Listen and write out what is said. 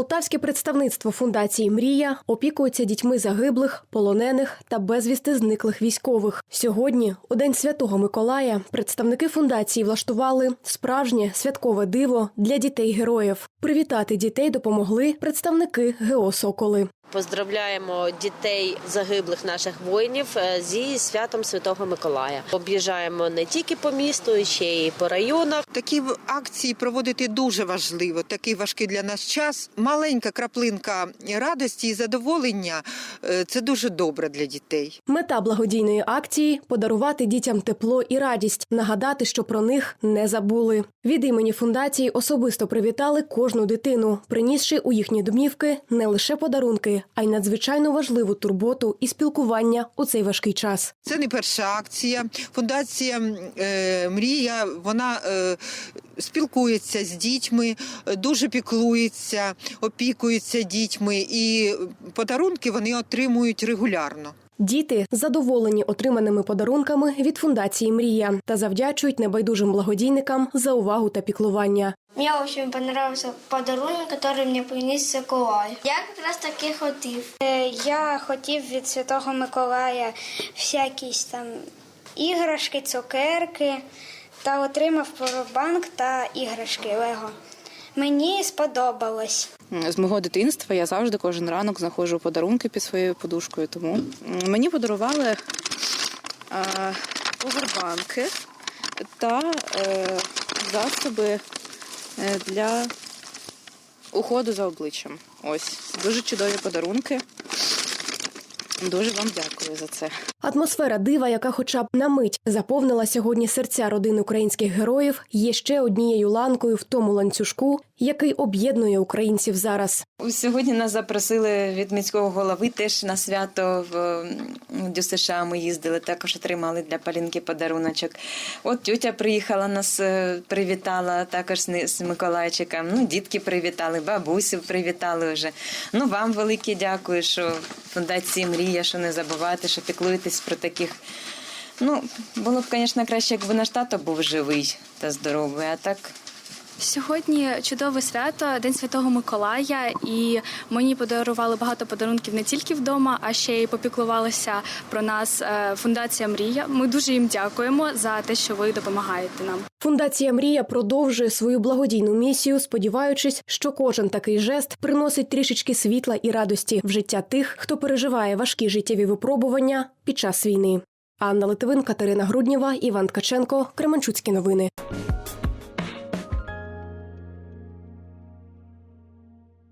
Полтавське представництво фундації Мрія опікується дітьми загиблих, полонених та безвісти зниклих військових. Сьогодні, у день святого Миколая, представники фундації влаштували справжнє святкове диво для дітей героїв. Привітати дітей допомогли представники ГО Соколи. Поздравляємо дітей загиблих наших воїнів е, зі святом Святого Миколая. Об'їжджаємо не тільки по місту, ще й по районах. Такі акції проводити дуже важливо. Такий важкий для нас час. Маленька краплинка радості і задоволення е, це дуже добре для дітей. Мета благодійної акції подарувати дітям тепло і радість, нагадати, що про них не забули. Від імені фундації особисто привітали кожну дитину, принісши у їхні домівки не лише подарунки, а й надзвичайно важливу турботу і спілкування у цей важкий час. Це не перша акція. Фундація е, Мрія вона е, спілкується з дітьми, е, дуже піклується, опікується дітьми, і подарунки вони отримують регулярно. Діти задоволені отриманими подарунками від фундації Мрія та завдячують небайдужим благодійникам за увагу та піклування. Мне очень понравился подарунок, который мне приніс Миколай. Я якраз таки хотів. Е, Я хотів від Святого Миколая всякі там іграшки, цукерки та отримав поwerbank та іграшки Лего. Мені сподобалось. З мого дитинства я завжди кожен ранок знаходжу подарунки під своєю подушкою. Тому мені подарували е, повербанки та е, засоби е, для уходу за обличчям. Ось дуже чудові подарунки. Дуже вам дякую за це. Атмосфера дива, яка хоча б на мить заповнила сьогодні серця родин українських героїв, є ще однією ланкою в тому ланцюжку, який об'єднує українців зараз. Сьогодні нас запросили від міського голови теж на свято в м, ДЮСШ Ми їздили, також отримали для Полінки подаруночок. От тютя приїхала, нас е, привітала, також з Миколайчиком. Ну, дітки привітали, бабусю привітали вже. Ну, вам велике дякую, що фундації Мрія, що не забувати, що піклуєтесь про таких. Ну, було б, звісно, краще, якби наш тато був живий та здоровий, а так. Сьогодні чудове свято, День Святого Миколая, і мені подарували багато подарунків не тільки вдома, а ще й попіклувалася про нас е, фундація Мрія. Ми дуже їм дякуємо за те, що ви допомагаєте нам. Фундація Мрія продовжує свою благодійну місію, сподіваючись, що кожен такий жест приносить трішечки світла і радості в життя тих, хто переживає важкі життєві випробування під час війни. Анна Литвин, Катерина Груднєва, Іван Ткаченко, Кременчуцькі новини.